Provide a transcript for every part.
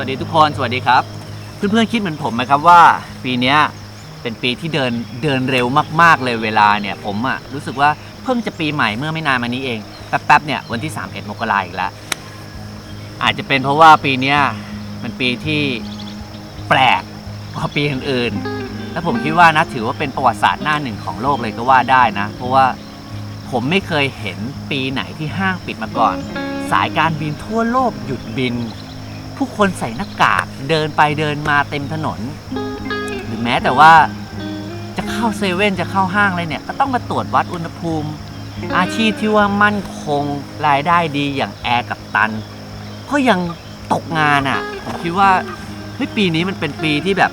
วัสดีทุกคน สวัสดีครับ เพื่อนๆคิดเหมือนผมไหมครับว่า ปีนี้เป็นปีที่เดินเดินเร็วมากๆเลยเวลาเนี่ย ผมอะรู้สึกว่าเพิ่งจะปีใหม่เมื่อไม่นานมานี้เองแป๊บๆเนี่ยวันที่ 31มกราอีกแล้วอาจจะเป็นเพราะว่าปีนี้ยเป็นปีที่แปลกกว่าปีอื่นๆ และผมคิดว่านะถือว่าเป็นประวัติศาสตร์หน้าหนึ่งของโลกเลยก็ว่าได้นะ เพราะว่าผมไม่เคยเห็นปีไหนที่ห้างปิดมาก่อน สายการบินทั่วโลกหยุดบิน ผู้คนใส่หน้ากากเดินไปเดินมาเต็มถนน หรือแม้แต่ว่าจะเข้าเซเว่นจะเข้าห้างอะไรเนี่ย ก็ต้องมาตรวจวัดอุณหภูมิ อาชีพที่ว่ามั่นคงรายได้ดีอย่างแอร์กับตัน ก็ยังตกงานอะ่ะผมคิดว่าเฮ้ยปีนี้มันเป็นปีที่แบบ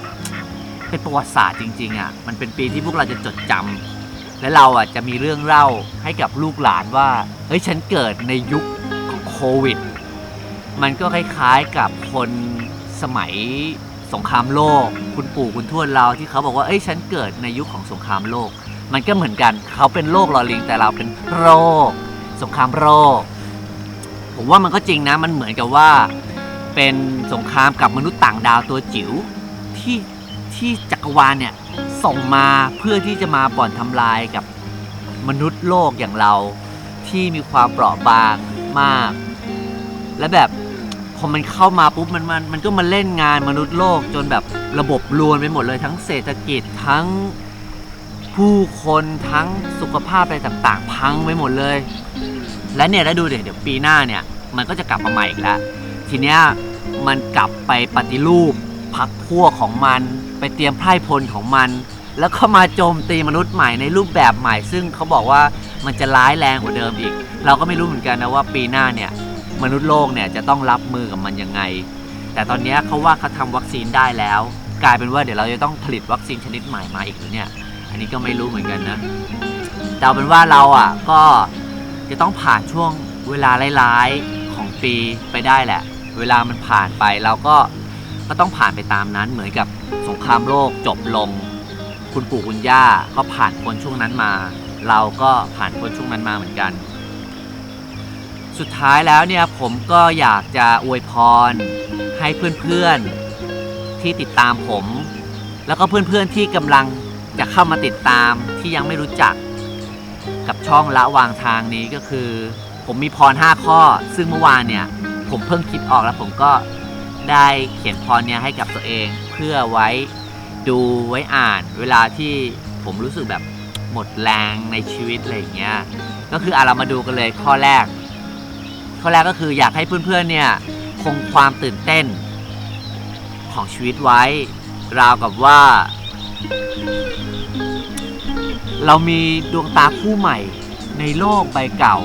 เป็นประวัติศาสตร์จริงๆอะ่ะมันเป็นปีที่พวกเราจะจดจำและเราอะจะมีเรื่องเล่าให้กับลูกหลานว่าเฮ้ยฉันเกิดในยุคของโควิด มันก็คล้ายๆกับคนสมัยสงครามโลก คุณปู่คุณทวดเราที่เขาบอกว่าเอ้ยฉันเกิดในยุคของสงครามโลก มันก็เหมือนกันเขาเป็นโรคลอลิงแต่เราเป็นโรค สงครามโรค ผมว่ามันก็จริงนะมันเหมือนกับว่า เป็นสงครามกับมนุษย์ต่างดาวตัวจิ๋วที่ที่จักรวาลเนี่ยส่งมาเพื่อที่จะมาบ่อนทำลายกับมนุษย์โลกอย่างเราที่มีความเปราะบางมาก และแบบ พอมันเข้ามาปุ๊บมันมันมันก็มาเล่นงานมนุษย์โลกจนแบบระบบรวนไปหมดเลยทั้งเศรษฐกิจทั้งผู้คนทั้งสุขภาพอะไรต่างๆ พังไปหมดเลย และเนี่ยแล้วดูเดี๋ยวเดี๋ยวปีหน้าเนี่ย มันก็จะกลับมาใหม่อีกแล้ว ทีเนี้ยมันกลับไปปฏิรูปพักพวกของมัน ไปเตรียมไพร่พลของมัน แล้วก็มาโจมตีมนุษย์ใหม่ในรูปแบบใหม่ ซึ่งเขาบอกว่ามันจะร้ายแรงกว่าเดิมอีก เราก็ไม่รู้เหมือนกันนะว่าปีหน้าเนี่ย มนุษย์โลกเนี่ยจะต้องรับมือกับมันยังไง แต่ตอนนี้เขาว่าเขาทำวัคซีนได้แล้ว กลายเป็นว่าเดี๋ยวเราจะต้องผลิตวัคซีนชนิดใหม่มาอีกหรือเนี่ย อันนี้ก็ไม่รู้เหมือนกันนะแต่เอาเป็นว่าเราอะก็จะต้องผ่านช่วงเวลาร้ายๆของปีไปได้แหละ เวลามันผ่านไปเราก็ก็ต้องผ่านไปตามนั้นเหมือนกับสงครามโลกจบลง คุณปู่คุณย่าก็ผ่านพ้นช่วงนั้นมา เราก็ผ่านพ้นช่วงนั้นมาเหมือนกัน สุดท้ายแล้วเนี่ยผมก็อยากจะอวยพร ให้เพื่อนๆที่ติดตามผม แล้วก็เพื่อนๆที่กำลังจะเข้ามาติดตามที่ยังไม่รู้จัก กับช่องละวางทางนี้ก็คือ ผมมีพร 5 ข้อ ซึ่งเมื่อวานเนี่ยผมเพิ่งคิดออกแล้วผมก็ได้เขียนพรเนี่ยให้กับตัวเองเพื่อไว้ดูไว้อ่าน เวลาที่ผมรู้สึกแบบหมดแรงในชีวิตอะไรอย่างเงี้ยก็คืออะเรามาดูกันเลยข้อแรก ข้อแรกก็คืออยากให้เพื่อนๆเนี่ยคงความตื่นเต้นของชีวิตไว้ ราวกับว่า เรามีดวงตาคู่ใหม่ในโลกใบเก่า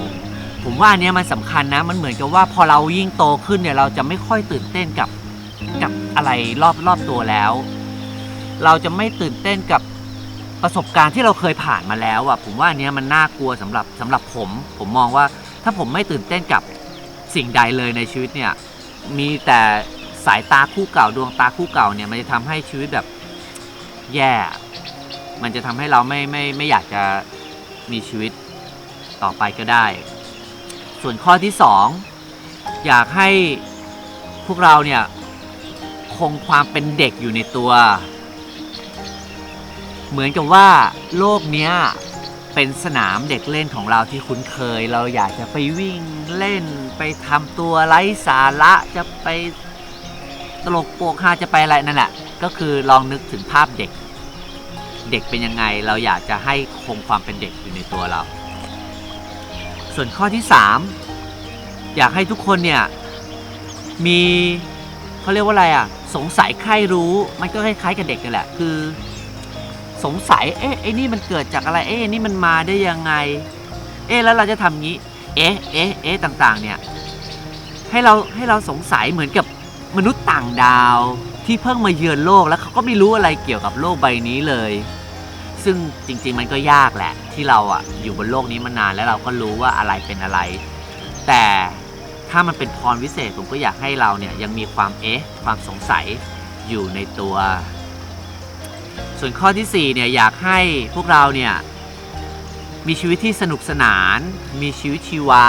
ผมว่าอันเนี้ยมันสำคัญนะ มันเหมือนกับว่าพอเรายิ่งโตขึ้นเนี่ยเราจะไม่ค่อยตื่นเต้นกับกับอะไรรอบรอบตัวแล้ว เราจะไม่ตื่นเต้นกับประสบการณ์ที่เราเคยผ่านมาแล้วอะผมว่าอันเนี้ยมันน่ากลัวสำหรับสำหรับผม ผมมองว่าถ้าผมไม่ตื่นเต้นกับ สิ่งใดเลยในชีวิตเนี่ย มีแต่สายตาคู่เก่าดวงตาคู่เก่าเนี่ย มันจะทำให้ชีวิตแบบแย่ มันจะทำให้เราไม่ไม่ไม่อยากจะมีชีวิตต่อไปก็ได้ ส่วนข้อที่สองอยากให้พวกเราเนี่ยคงความเป็นเด็กอยู่ในตัว เหมือนกับว่าโลกเนี้ย เป็นสนามเด็กเล่นของเราที่คุ้นเคย เราอยากจะไปวิ่งเล่นไปทำตัวไร้สาระจะไปตลกโปกฮาจะไปอะไรนั่นแหละก็คือลองนึกถึงภาพเด็ก เด็กเป็นยังไง เราอยากจะให้คงความเป็นเด็กอยู่ในตัวเรา ส่วนข้อที่ 3 อยากให้ทุกคนเนี่ยมีเขาเรียกว่าอะไรอะสงสัยใครรู้มันก็คล้ายๆกับเด็กกันแหละ คือ สงสัยเอ๊ะไอ้นี่มันเกิดจากอะไรเอ๊ะไอ้นี่มันมาได้ยังไง เอ๊ะแล้วเราจะทำงี้ เอ๊ะเอ๊ะเอ๊ะต่างๆ เนี่ย ให้เราให้เราสงสัยเหมือนกับมนุษย์ต่างดาวที่เพิ่งมาเยือนโลกแล้วเขาก็ไม่รู้อะไรเกี่ยวกับโลกใบนี้เลย ซึ่งจริง ๆ มันก็ยากแหละ ที่เราอะอยู่บนโลกนี้มานานแล้วเราก็รู้ว่าอะไรเป็นอะไร แต่ถ้ามันเป็นพรวิเศษผมก็อยากให้เราเนี่ยยังมีความเอ๊ะความสงสัยอยู่ในตัว ส่วนข้อที่4เนี่ยอยากให้พวกเราเนี่ยมีชีวิตที่สนุกสนาน มีชีวิตชีวา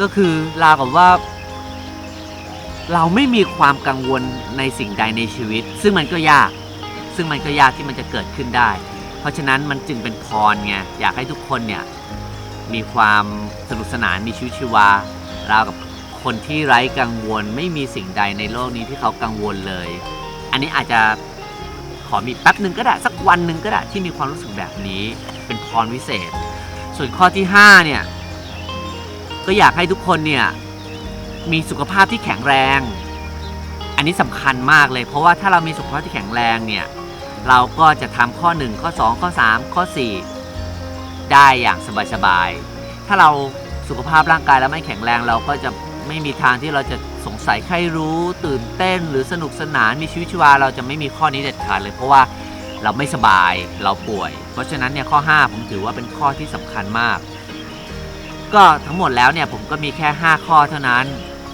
ก็คือราวกับว่า เราไม่มีความกังวลในสิ่งใดในชีวิต ซึ่งมันก็ยาก ซึ่งมันก็ยากที่มันจะเกิดขึ้นได้ เพราะฉะนั้นมันจึงเป็นพรไงอยากให้ทุกคนเนี่ยมีความสนุกสนานมีชีวิตชีวาราวกับคนที่ไร้กังวลไม่มีสิ่งใดในโลกนี้ที่เขากังวลเลย อันนี้อาจจะ อมีแป๊บหนึ่งก็ได้สักวันหนึ่งก็ได้ที่มีความรู้สึกแบบนี้เป็นพรวิเศษ ส่วนข้อที่ห้าเนี่ยก็อยากให้ทุกคนเนี่ยมีสุขภาพที่แข็งแรง อันนี้สำคัญมากเลย เพราะว่าถ้าเรามีสุขภาพที่แข็งแรงเนี่ยเราก็จะทำข้อ 1 ข้อ 2 ข้อ 3 ข้อ 4 ได้อย่างสบายๆถ้าเราสุขภาพร่างกายแล้วไม่แข็งแรงเราก็จะ ไม่มีทางที่เราจะสงสัยใครรู้ตื่นเต้นหรือสนุกสนานมีชีวิตชีวาเราจะไม่มีข้อนี้เด็ดขาดเลย เพราะว่าเราไม่สบายเราป่วย เพราะฉะนั้นเนี่ยข้อ 5 ผมถือว่าเป็นข้อที่สำคัญมาก ก็ทั้งหมดแล้วเนี่ยผมก็มีแค่ 5 ข้อเท่านั้น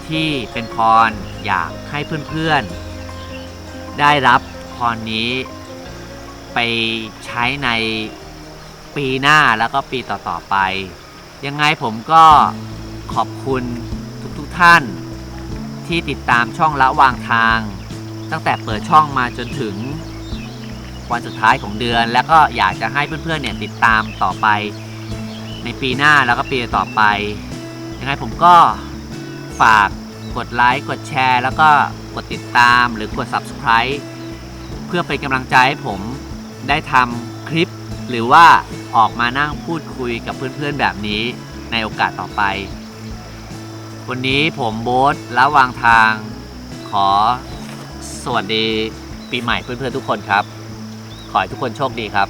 ที่เป็นพรอยากให้เพื่อนๆ ได้รับพรนี้ไปใช้ในปีหน้าแล้วก็ปีต่อๆไป ยังไงผมก็ขอบคุณ ท่านที่ติดตามช่องละวางทาง ตั้งแต่เปิดช่องมาจนถึงวันสุดท้ายของเดือน แล้วก็อยากจะให้เพื่อนๆเนี่ยติดตามต่อไป ในปีหน้าแล้วก็ปีต่อไปยังไงผมก็ฝากกดไลค์กดแชร์ แล้วก็กดติดตามหรือกด Subscribe เพื่อเป็นกำลังใจให้ผมได้ทำคลิป หรือว่าออกมานั่งพูดคุยกับเพื่อนๆแบบนี้ในโอกาสต่อไป วันนี้ผมโบ๊ทละวางทาง ขอสวัสดีปีใหม่เพื่อนๆทุกคนครับ ขอให้ทุกคนโชคดีครับ